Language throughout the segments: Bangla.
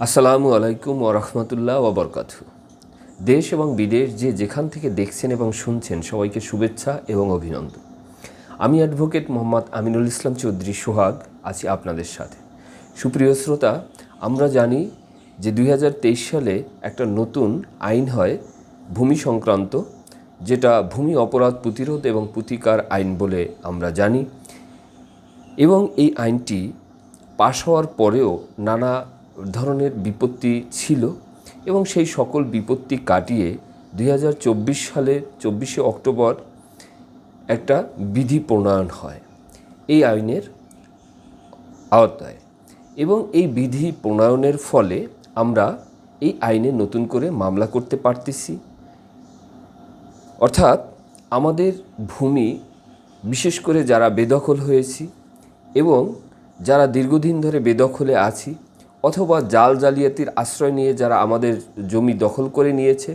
আসসালামু আলাইকুম ও রহমতুল্লাহ ওবরকাত দেশ এবং বিদেশ যে যেখান থেকে দেখছেন এবং শুনছেন, সবাইকে শুভেচ্ছা এবং অভিনন্দন। আমি অ্যাডভোকেট মোহাম্মদ আমিনুল ইসলাম চৌধুরী সোহাগ, আছি আপনাদের সাথে। সুপ্রিয় শ্রোতা, আমরা জানি যে দুই হাজার তেইশ সালে একটা নতুন আইন হয়, ভূমি সংক্রান্ত, যেটা ভূমি অপরাধ প্রতিরোধ এবং প্রতিকার আইন বলে আমরা জানি। এবং এই আইনটি পাশ হওয়ার পরেও নানা ধরনের বিপত্তি ছিল এবং সেই সকল বিপত্তি কাটিয়ে দুই সালে চব্বিশে অক্টোবর একটা বিধি প্রণয়ন হয় এই আইনের আওতায়। এবং এই বিধি প্রণয়নের ফলে আমরা এই আইনে নতুন করে মামলা করতে পারতেছি। অর্থাৎ আমাদের ভূমি, বিশেষ করে যারা বেদখল হয়েছি এবং যারা দীর্ঘদিন ধরে বেদখলে আছি অথবা জাল জালিয়াতির আশ্রয় নিয়ে যারা আমাদের জমি দখল করে নিয়েছে,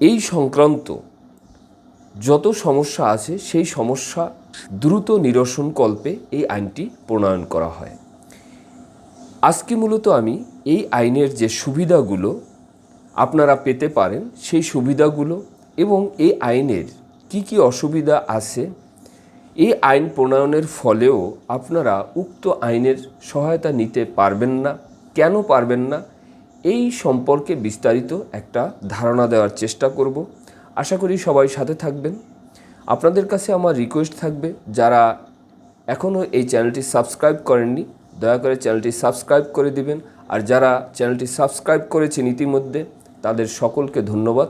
এই সংক্রান্ত যত সমস্যা আছে, সেই সমস্যা দ্রুত নিরসন কল্পে এই আইনটি প্রণয়ন করা হয়। আজকে মূলত আমি এই আইনের যে সুবিধাগুলো আপনারা পেতে পারেন, সেই সুবিধাগুলো এবং এই আইনের কি কি অসুবিধা আছে এই আইন প্রণয়নের ফলেও আপনারা উক্ত আইনের সহায়তা নিতে পারবেন না। কেন পারবেন না? এই সম্পর্কে বিস্তারিত একটা ধারণা দেওয়ার চেষ্টা করব। আশা করি সবাই সাথে থাকবেন। আপনাদের কাছে আমার রিকোয়েস্ট থাকবে, যারা এখনও এই চ্যানেলটি সাবস্ক্রাইব করেননি, দয়া করে চ্যানেলটি সাবস্ক্রাইব করে দিবেন। আর যারা চ্যানেলটি সাবস্ক্রাইব করেছেন ইতিমধ্যে, তাদের সকলকে ধন্যবাদ।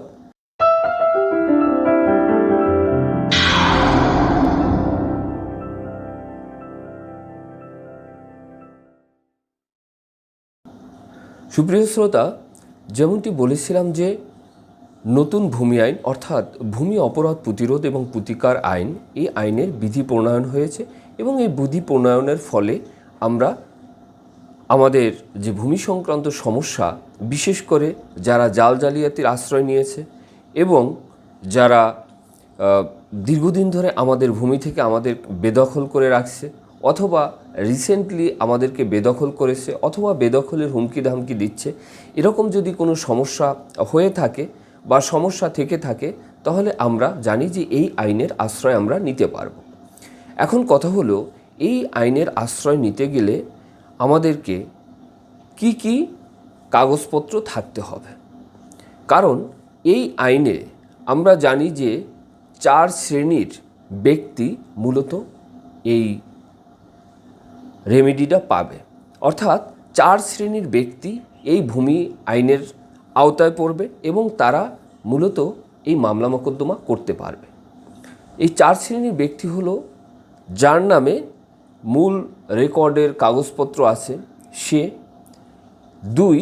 সুপ্রিয় শ্রোতা, যেমনটি বলেছিলাম যে নতুন ভূমি আইন, অর্থাৎ ভূমি অপরাধ প্রতিরোধ এবং প্রতিকার আইন, এই আইনের বিধি প্রণয়ন হয়েছে এবং এই বিধি প্রণয়নের ফলে আমরা আমাদের যে ভূমি সংক্রান্ত সমস্যা, বিশেষ করে যারা জাল জালিয়াতির আশ্রয় নিয়েছে এবং যারা দীর্ঘদিন ধরে আমাদের ভূমি থেকে আমাদের বেদখল করে রাখছে অথবা রিসেন্টলি আমাদেরকে বেদখল করেছে, অথবা বেদখলের হুমকি ধামকি দিচ্ছে, এরকম যদি কোনো সমস্যা হয়ে থাকে বা সমস্যা থেকে থাকে, তাহলে আমরা জানি যে এই আইনের আশ্রয় আমরা নিতে পারব। এখন কথা হলো, এই আইনের আশ্রয় নিতে গেলে আমাদেরকে কি কি কাগজপত্র থাকতে হবে? কারণ এই আইনে আমরা জানি যে চার শ্রেণির ব্যক্তি মূলত এই রেমেডিটা পাবে। অর্থাৎ চার শ্রেণির ব্যক্তি এই ভূমি আইনের আওতায় পড়বে এবং তারা মূলত এই মামলা মোকদ্দমা করতে পারবে। এই চার শ্রেণির ব্যক্তি হলো, যার নামে মূল রেকর্ডের কাগজপত্র আছে, সে। দুই,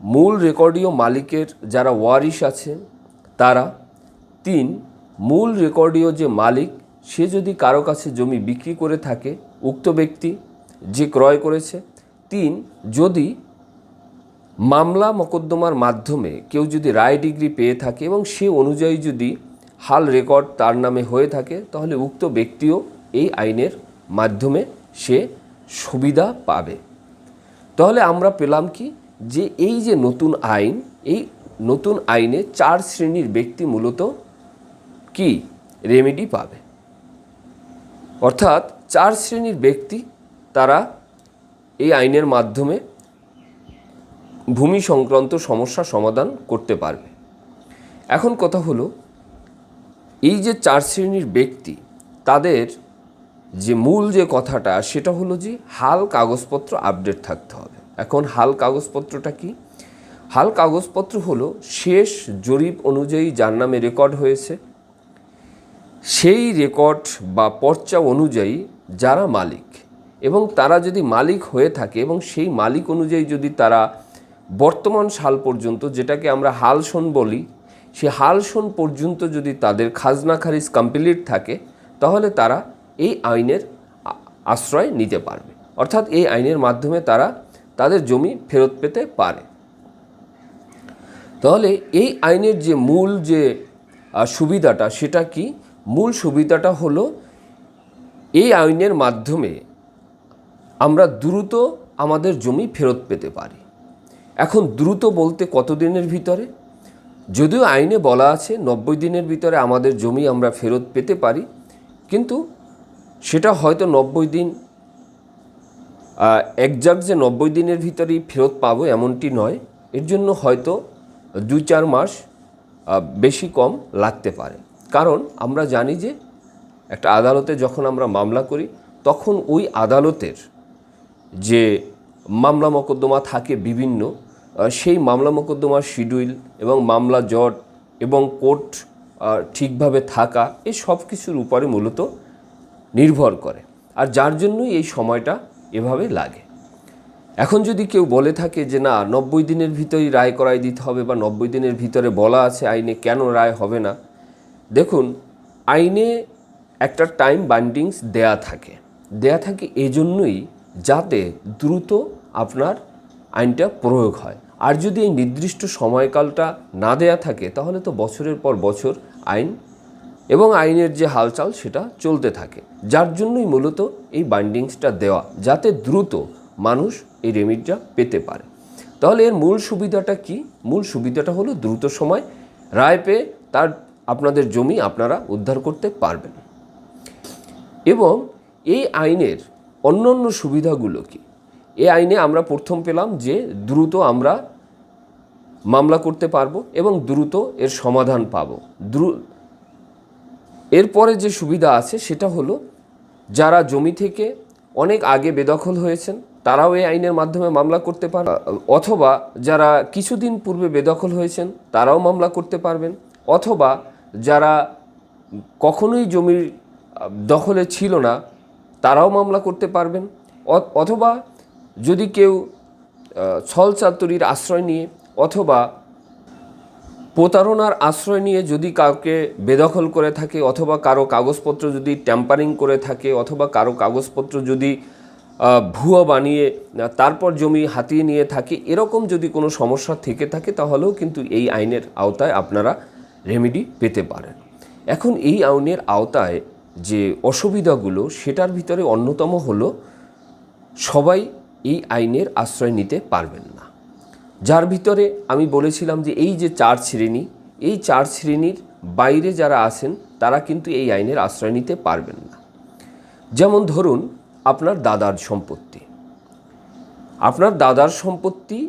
মূল রেকর্ডীয় মালিকের যারা ওয়ারিশ আছে তারা। তিন, মূল রেকর্ডীয় যে মালিক সে যদি কারও কাছে জমি বিক্রি করে থাকে, উক্ত ব্যক্তি যে ক্রয় করেছে, তিন, যদি মামলা মোকদ্দমার মাধ্যমে কেউ যদি রায় ডিগ্রি পেয়ে থাকে এবং সে অনুযায়ী যদি হাল রেকর্ড তার নামে হয়ে থাকে, তাহলে উক্ত ব্যক্তিও এই আইনের মাধ্যমে সে সুবিধা পাবে। তাহলে আমরা পেলাম কি যে এই যে নতুন আইন, এই নতুন আইনে চার শ্রেণির ব্যক্তি মূলত কি? রেমেডি পাবে। অর্থাৎ চার শ্রেণির ব্যক্তি তারা এই আইনের মাধ্যমে ভূমি সংক্রান্ত সমস্যা সমাধান করতে পারবে। এখন কথা হলো, এই যে চার শ্রেণির ব্যক্তি, তাদের যে মূল যে কথাটা, সেটা হলো যে হাল কাগজপত্র আপডেট থাকতে হবে। এখন হাল কাগজপত্রটা কি? হাল কাগজপত্র হলো শেষ জরিপ অনুযায়ী যার নামে রেকর্ড হয়েছে সেই রেকর্ড বা পর্চা অনুযায়ী যারা মালিক এবং তারা যদি মালিক হয়ে থাকে এবং সেই মালিক অনুযায়ী যদি তারা বর্তমান সাল পর্যন্ত যেটাকে আমরা হালসন বলি, সে হালসন পর্যন্ত যদি তাদের খাজনা খারিজ কমপ্লিট থাকে, তাহলে তারা এই আইনের আশ্রয় নিতে পারবে। অর্থাৎ এই আইনের মাধ্যমে তারা তাদের জমি ফেরত পেতে পারে। তাহলে এই আইনের যে মূল যে সুবিধাটা সেটা কি? মূল সুবিধাটা হলো এই আইনের মাধ্যমে আমরা দ্রুত আমাদের জমি ফেরত পেতে পারি। এখন দ্রুত বলতে কতদিনের ভিতরে? যদিও আইনে বলা আছে নব্বই দিনের ভিতরে আমাদের জমি আমরা ফেরত পেতে পারি, কিন্তু সেটা হয়তো নব্বই দিন একজাক্ট যে নব্বই দিনের ভিতরেই ফেরত পাবো এমনটি নয়। এর জন্য হয়তো দু চার মাস বেশি কম লাগতে পারে। কারণ আমরা জানি যে একটা আদালতে যখন আমরা মামলা করি, তখন ওই আদালতের যে মামলা মোকদ্দমা থাকে বিভিন্ন সেই মামলা মোকদ্দমার শিডিউল এবং মামলা জট এবং কোর্ট ঠিকভাবে থাকা এই সব কিছুর উপরে মূলত নির্ভর করে। আর যার জন্যই এই সময়টা এভাবে লাগে। এখন যদি কেউ বলে থাকে যে, না, নব্বই দিনের ভিতরেই রায় করাই দিতে হবে বা নব্বই দিনের ভিতরে বলা আছে আইনে কেন রায় হবে না? দেখুন, আইনে একটা টাইম বাইন্ডিংস দেয়া থাকে। দেয়া থাকে এজন্যই যাতে দ্রুত আপনার আইনটা প্রয়োগ হয়। আর যদি এই নির্দিষ্ট সময়কালটা না দেয়া থাকে, তাহলে তো বছরের পর বছর আইন এবং আইনের যে হালচাল, সেটা চলতে থাকে। যার জন্যই মূলত এই বাইন্ডিংসটা দেওয়া, যাতে দ্রুত মানুষ এই রেমিডিটা পেতে পারে। তাহলে এর মূল সুবিধাটা কি? মূল সুবিধাটা হলো দ্রুত সময়। রায় পেয়ে তার আপনাদের জমি আপনারা উদ্ধার করতে পারবেন। এবং এই আইনের অন্য অন্য সুবিধাগুলো কি এই আইনে আমরা প্রথম পেলাম যে দ্রুত আমরা মামলা করতে পারব এবং দ্রুত এর সমাধান পাবো। দ্রু, এরপরে যে সুবিধা আছে সেটা হলো, যারা জমি থেকে অনেক আগে বেদখল হয়েছেন, তারাও এই আইনের মাধ্যমে মামলা করতে পার, অথবা যারা কিছুদিন পূর্বে বেদখল হয়েছেন, তারাও মামলা করতে পারবেন, অথবা যারা কখনোই জমির দখলে ছিল না, তারাও মামলা করতে পারবেন। অথবা যদি কেউ ছল চাতুরির আশ্রয় নিয়ে অথবা প্রতারণার আশ্রয় নিয়ে যদি কাউকে বেদখল করে থাকে অথবা কারও কাগজপত্র যদি ট্যাম্পারিং করে থাকে অথবা কারও কাগজপত্র যদি ভুয়ো বানিয়ে তারপর জমি হাতিয়ে নিয়ে থাকে, এরকম যদি কোনো সমস্যা থেকে থাকে, তাহলেও কিন্তু এই আইনের আওতায় আপনারা রেমেডি পেতে পারেন। এখন এই আইনের আওতায় যে অসুবিধাগুলো, সেটার ভিতরে অন্যতম হলো, সবাই এই আইনের আশ্রয় নিতে পারবেন না। যার ভিতরে আমি বলেছিলাম যে এই যে চার শ্রেণি, এই চার শ্রেণির বাইরে যারা আছেন, তারা কিন্তু এই আইনের আশ্রয় নিতে পারবেন না। যেমন ধরুন, আপনার দাদার সম্পত্তি। আপনার দাদার সম্পত্তি,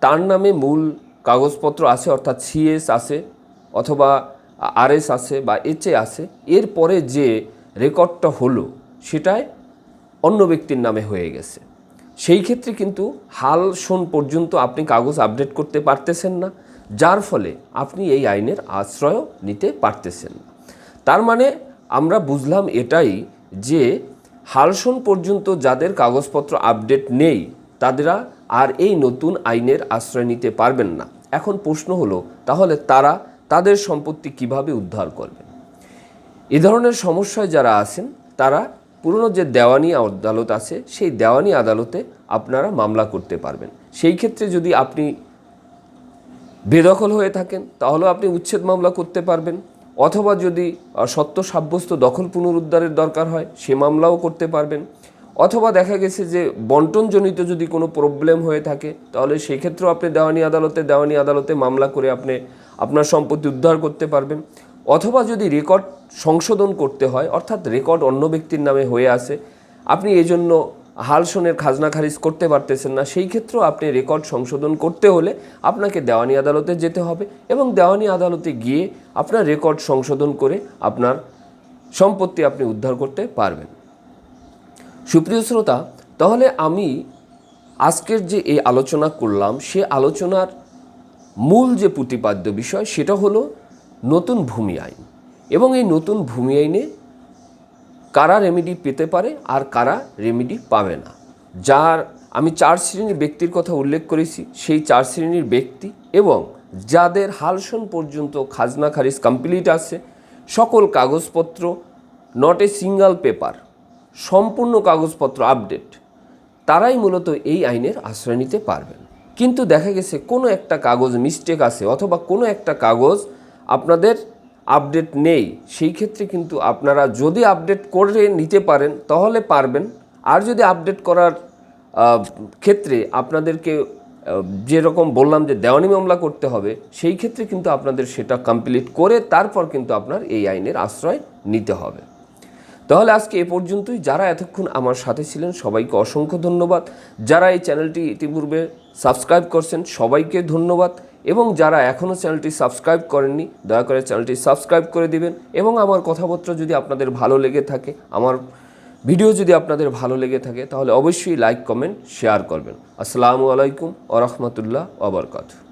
তার নামে মূল কাগজপত্র আছে, অর্থাৎ সিএস আছে অথবা আরএস আছে বা এইচএ আছে, এরপরে যে রেকর্ডটা হলো সেটায় অন্য ব্যক্তির নামে হয়ে গেছে। সেই ক্ষেত্রে কিন্তু হাল শোন পর্যন্ত আপনি কাগজ আপডেট করতে পারতেছেন না, যার ফলে আপনি এই আইনের আশ্রয় নিতে পারতেছেন না। তার মানে আমরা বুঝলাম এটাই যে হালসন পর্যন্ত যাদের কাগজপত্র আপডেট নেই, তাদেরা আর এই নতুন আইনের আশ্রয় নিতে পারবেন না। এখন প্রশ্ন হলো, তাহলে তারা তাদের সম্পত্তি কীভাবে উদ্ধার করবেন? এ ধরনের সমস্যায় যারা আছেন, তারা পুরনো যে দেওয়ানি আদালত আছে, সেই দেওয়ানি আদালতে আপনারা মামলা করতে পারবেন। সেই ক্ষেত্রে যদি আপনি বেদখল হয়ে থাকেন, তাহলেও আপনি উচ্ছেদ মামলা করতে পারবেন। অথবা যদি সত্য সাব্যস্ত দখল পুনরুদ্ধারের দরকার হয়, সে মামলাও করতে পারবেন। অথবা দেখা গেছে যে বন্টনজনিত যদি কোনো প্রবলেম হয়ে থাকে, তাহলে সেই ক্ষেত্রেও আপনি দেওয়ানি আদালতে দেওয়ানি আদালতে মামলা করে আপনি আপনার সম্পত্তি উদ্ধার করতে পারবেন। অথবা যদি রেকর্ড সংশোধন করতে হয়, অর্থাৎ রেকর্ড অন্য ব্যক্তির নামে হয়ে আসে আপনি এজন্য হালসনের খাজনা খারিজ করতে পারতেছেন না, সেই ক্ষেত্রেও আপনি রেকর্ড সংশোধন করতে হলে আপনাকে দেওয়ানি আদালতে যেতে হবে এবং দেওয়ানি আদালতে গিয়ে আপনার রেকর্ড সংশোধন করে আপনার সম্পত্তি আপনি উদ্ধার করতে পারবেন। সুপ্রিয় শ্রোতা, তাহলে আমি আজকের যে এই আলোচনা করলাম, সে আলোচনার মূল যে প্রতিপাদ্য বিষয়, সেটা হলো নতুন ভূমি আইন। এবং এই নতুন ভূমি আইনে কারা রেমেডি পেতে পারে আর কারা রেমেডি পাবে না। যার, আমি চার শ্রেণির ব্যক্তির কথা উল্লেখ করেছি, সেই চার শ্রেণির ব্যক্তি এবং যাদের হালসন পর্যন্ত খাজনা খারিজ কমপ্লিট আছে, সকল কাগজপত্র নট এ সিঙ্গেল পেপার সম্পূর্ণ কাগজপত্র আপডেট তারাই মূলত এই আইনের আশ্রয় নিতে পারবেন। কিন্তু দেখা গেছে কোনো একটা কাগজ মিস্টেক আছে অথবা কোনো একটা কাগজ আপনাদের আপডেট নেই, সেই ক্ষেত্রে কিন্তু আপনারা যদি আপডেট করে নিতে পারেন, তাহলে পারবেন। আর যদি আপডেট করার ক্ষেত্রে আপনাদেরকে যেরকম বললাম যে দেওয়ানি মামলা করতে হবে, সেই ক্ষেত্রে কিন্তু আপনাদের সেটা কমপ্লিট করে তারপর কিন্তু আপনার এই আইনের আশ্রয় নিতে হবে। তাহলে আজকে এ পর্যন্তই। যারা এতক্ষণ আমার সাথে ছিলেন, সবাইকে অসংখ্য ধন্যবাদ। যারা এই চ্যানেলটি ইতিপূর্বে সাবস্ক্রাইব করছেন, সবাইকে ধন্যবাদ। এবং যারা এখনও চ্যানেলটি সাবস্ক্রাইব করেননি, দয়া করে চ্যানেলটি সাবস্ক্রাইব করে দিবেন। এবং আমার কথাবার্তা যদি আপনাদের ভালো লেগে থাকে, আমার ভিডিও যদি আপনাদের ভালো লেগে থাকে, তাহলে অবশ্যই লাইক, কমেন্ট, শেয়ার করবেন। আসসালামু আলাইকুম ওরহমতুল্লাহ ওবরকাতু